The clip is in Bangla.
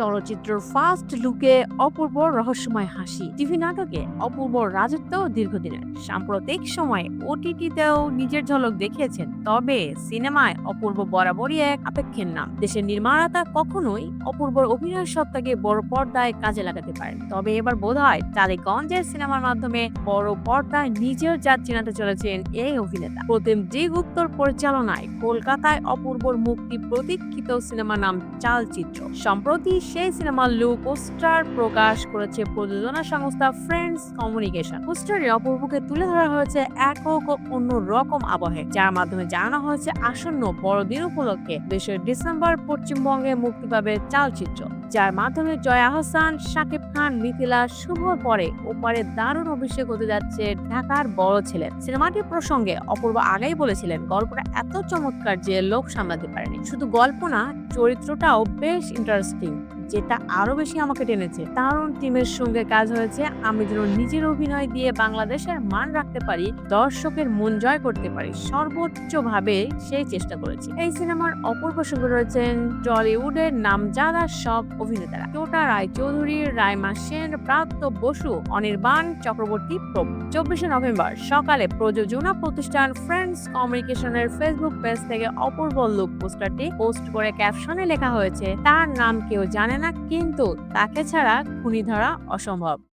চলচ্চিত্রের ফার্স্ট লুকে অপূর্ব রহস্যময় হাসি। টিভি নাটকে অপূর্ব রাজত্ব দীর্ঘদিনের। সাম্প্রতিক সময়ে ওটিটিতেও নিজের ঝলক দেখিয়েছেন। তবে সিনেমায় অপূর্ব বরাবরই এক আপেক্ষের নাম। দেশের নির্মাতা কখনোই অপূর্বর অভিনয় সত্তাকে বড় পর্দায় কাজে লাগাতে পারেন। তবে এবার বোধ হয় টালিগঞ্জের সিনেমার মাধ্যমে বড় পর্দায় নিজের জাত চিনাতে চলেছেন এই অভিনেতা। প্রতিম দিগ উত্তর পরিচালনায় কলকাতায় অপূর্বর মুক্তি প্রতীক্ষিত সিনেমার নাম চালচিত্র। সম্প্রতি সেই সিনেমার লুক পোস্টার প্রকাশ করেছে প্রযোজনা সংস্থা ফ্রেন্ডস কমিউনিকেশন পোস্টারে অপূর্বকে তুলে ধরা হয়েছে একক অন্য রকম আবহে, যার মাধ্যমে জানানো হয়েছে আসন্ন বড়দিন উপলক্ষে। দেশের ডিসেম্বর পশ্চিমবঙ্গে মুক্তি পাবে চালচিত্র। যার মাধ্যমে জয়া আহসান শাকিব খান, মিথিলা শুভর পরে ওপারে দারুণ অভিষেক হতে যাচ্ছে ঢাকার বড় ছেলে। সিনেমাটি প্রসঙ্গে অপূর্ব আগেই বলেছিলেন, গল্পটা এত চমৎকার যে লোক সামলাতে পারেনি। শুধু গল্প না, চরিত্রটাও বেশ ইন্টারেস্টিং যেটা আরও বেশি আমাকে টেনেছে। দারুণ টিমের সঙ্গে কাজ হয়েছে। আমি যেন নিজের অভিনয় দিয়ে বাংলাদেশের মান রাখতে পারি, দর্শকের মন জয় করতে পারি সর্বোচ্চ ভাবে সেই চেষ্টা করেছি। এই সিনেমার অপূর্ব সঙ্গে রয়েছেন টলিউডের নাম নামজাদা সব অভিনেতারা। টোটা রায়চৌধুরী রায়মা সেন, প্রাপ্ত বসু, অনির্বাণ চক্রবর্তী, প্রমুখ। চব্বিশে নভেম্বর সকালে প্রযোজনা প্রতিষ্ঠান ফ্রেন্ডস কমিউনিকেশনের ফেসবুক পেজ থেকে অপূর্ব লুক পোস্টারটি পোস্ট করে ক্যাপশনে লেখা হয়েছে। তার নাম কেউ জানে না কিন্তু তাকে ছাড়া খুনি ধরা অসম্ভব।